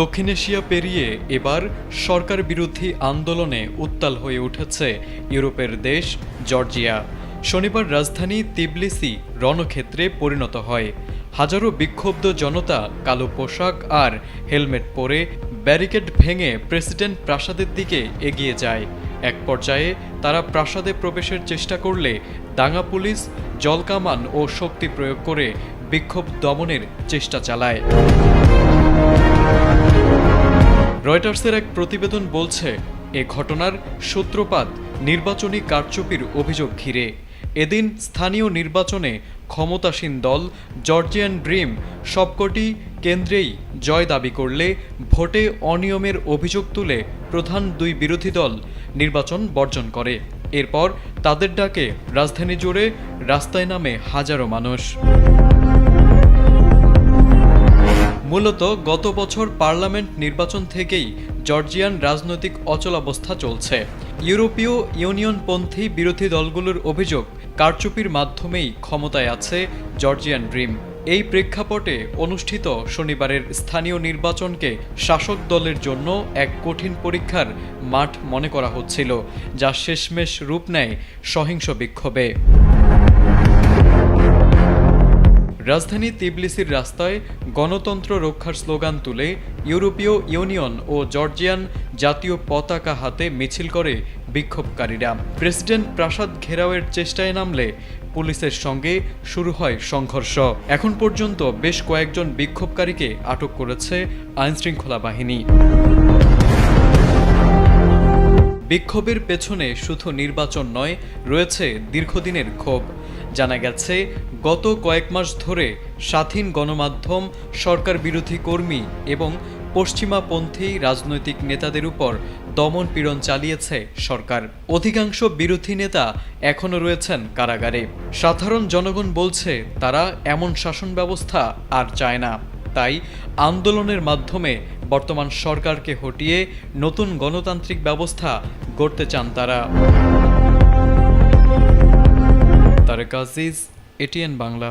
দক্ষিণ এশিয়া পেরিয়ে এবার সরকার বিরোধী আন্দোলনে উত্তাল হয়ে উঠেছে ইউরোপের দেশ জর্জিয়া। শনিবার রাজধানী তিবলিসি রণক্ষেত্রে পরিণত হয়। হাজারো বিক্ষুব্ধ জনতা কালো পোশাক আর হেলমেট পরে ব্যারিকেড ভেঙে প্রেসিডেন্ট প্রাসাদের দিকে এগিয়ে যায়। এক পর্যায়ে তারা প্রাসাদে প্রবেশের চেষ্টা করলে দাঙ্গা পুলিশ, জলকামান ও শক্তি প্রয়োগ করে বিক্ষোভ দমনের চেষ্টা চালায়। রয়টার্সের এক প্রতিবেদন বলছে, এ ঘটনার সূত্রপাত নির্বাচনী কারচুপির অভিযোগ ঘিরে। এদিন স্থানীয় নির্বাচনে ক্ষমতাসীন দল জর্জিয়ান ড্রিম সবকটি কেন্দ্রেই জয় দাবি করলে ভোটে অনিয়মের অভিযোগ তুলে প্রধান দুই বিরোধী দল নির্বাচন বর্জন করে। এরপর তাদের ডাকে রাজধানী জুড়ে রাস্তায় নামে হাজারো মানুষ। মূলত গত বছর পার্লামেন্ট নির্বাচন থেকেই জর্জিয়ান রাজনৈতিক অচলাবস্থা চলছে। ইউরোপীয় ইউনিয়নপন্থী বিরোধী দলগুলোর অভিযোগ কারচুপির মাধ্যমেই ক্ষমতায় আছে জর্জিয়ান ড্রিম। এই প্রেক্ষাপটে অনুষ্ঠিত শনিবারের স্থানীয় নির্বাচনকে শাসক দলের জন্য এক কঠিন পরীক্ষার মাঠ মনে করা হচ্ছিল, যা শেষমেশ রূপ নেয় সহিংস বিক্ষোভে। রাজধানী তিবলিসির রাস্তায় গণতন্ত্র রক্ষার স্লোগান তুলে ইউরোপীয় ইউনিয়ন ও জর্জিয়ান জাতীয় পতাকা হাতে মিছিল করে বিক্ষোভকারীরা। প্রেসিডেন্ট প্রাসাদ ঘেরাওয়ের চেষ্টায় নামলে পুলিশের সঙ্গে শুরু হয় সংঘর্ষ। এখন পর্যন্ত বেশ কয়েকজন বিক্ষোভকারীকে আটক করেছে আইনশৃঙ্খলা বাহিনী। বিক্ষোভের পেছনে শুধু নির্বাচন নয়, রয়েছে দীর্ঘদিনের ক্ষোভ। জানা গেছে, গত কয়েক মাস ধরে স্বাধীন গণমাধ্যম, সরকার বিরোধী কর্মী এবং পশ্চিমাপন্থী রাজনৈতিক নেতাদের উপর দমন পীড়ন চালিয়েছে সরকার। অধিকাংশ বিরোধী নেতা এখনও রয়েছেন কারাগারে। সাধারণ জনগণ বলছে, তারা এমন শাসন ব্যবস্থা আর চায় না। তাই আন্দোলনের মাধ্যমে বর্তমান সরকারকে হটিয়ে নতুন গণতান্ত্রিক ব্যবস্থা গড়তে চান তারা। তারেক আজিজ এটিএন বাংলা।